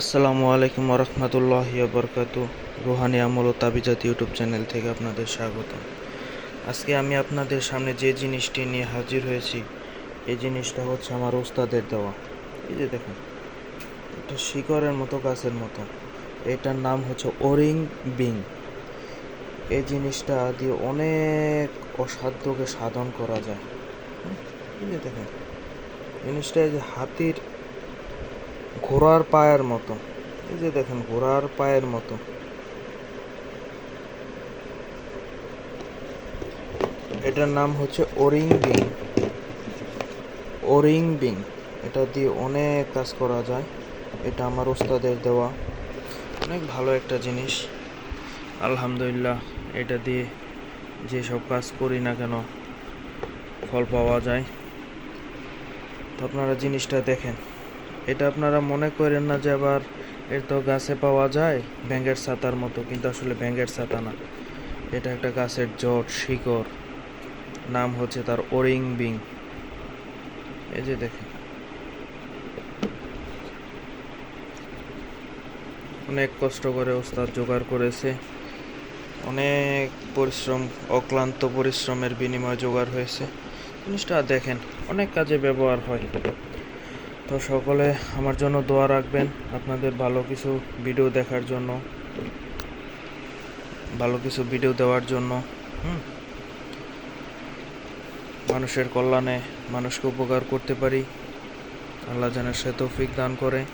আসসালামু আলাইকুম রহমতুল্লাহ বরকাত রুহানি আমল ও তাবিজাত ইউটিউব চ্যানেল থেকে আপনাদের স্বাগত আজকে আমি আপনাদের সামনে যে জিনিসটি নিয়ে হাজির হয়েছি, এই জিনিসটা হচ্ছে আমার ওস্তাদের দেওয়া। এই যে দেখুন, এটা শিকড়ের মতো, গাছের মতো। এটার নাম হচ্ছে ওরিং বিং এই জিনিসটা দিয়ে অনেক অসাধ্যকে সাধন করা যায়। এই যে দেখেন, জিনিসটা যে হাতির ঘোড়ার পায়ের মতো। এই যে দেখেন, ঘোড়ার পায়ের মতো। এটার নাম হচ্ছে ওরিং বিং ওরিং বিং এটা দিয়ে অনেক কাজ করা যায়। এটা আমার ওস্তাদের দেওয়া। অনেক ভালো একটা জিনিস। আলহামদুলিল্লাহ, এটা দিয়ে যেসব কাজ করি না কেন ফল পাওয়া যায়। তো আপনারা জিনিসটা দেখেন। এটা আপনারা মনে করেন না যে আবার এর তো গাছে পাওয়া যায় ব্যাঙ্গের ছাতার মতো, কিন্তু আসলে ব্যাঙ্গের ছাতা না। এটা একটা গাছের জট, শিকড়। নাম হচ্ছে তার ওরিং বিং। এই যে দেখেন। অনেক কষ্ট করে ওস্তাদ জোগাড় করেছে। অনেক পরিশ্রম, অক্লান্ত পরিশ্রমের বিনিময়ে জোগাড় হয়েছে। জিনিসটা দেখেন, অনেক কাজে ব্যবহার হয়। তো সকলে আমার জন্য দোয়া রাখবেন আপনাদের ভালো কিছু ভিডিও দেখার জন্য, ভালো কিছু ভিডিও দেওয়ার জন্য মানুষের কল্যাণে মানুষকে উপকার করতে পারি। আল্লাহ যেন সে তৌফিক দান করে।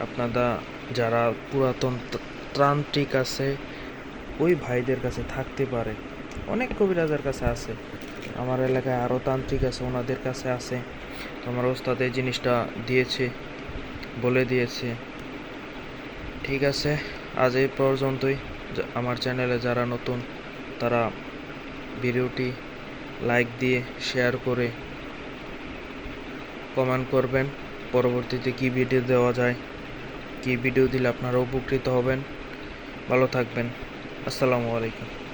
আপনারা যারা পুরাতন ত- ত্রান্ত্রিক আছে, ওই ভাইদের কাছে থাকতে পারে। অনেক কবিরাজের কাছে আছে। আমার এলাকায় আরও তান্ত্রিক আছে, ওনাদের কাছে আছে। তো আমার ওস্তাদ এই জিনিসটা দিয়েছে, বলে দিয়েছে। ঠিক আছে, আজ এই পর্যন্তই। আমার চ্যানেলে যারা নতুন, তারা ভিডিওটি লাইক দিয়ে শেয়ার করে কমেন্ট করবেন। পরবর্তীতে কি ভিডিও দেওয়া যায়, কি ভিডিও দিলে আপনারা উপকৃত হবেন, ভালো থাকবেন। আসসালামু আলাইকুম।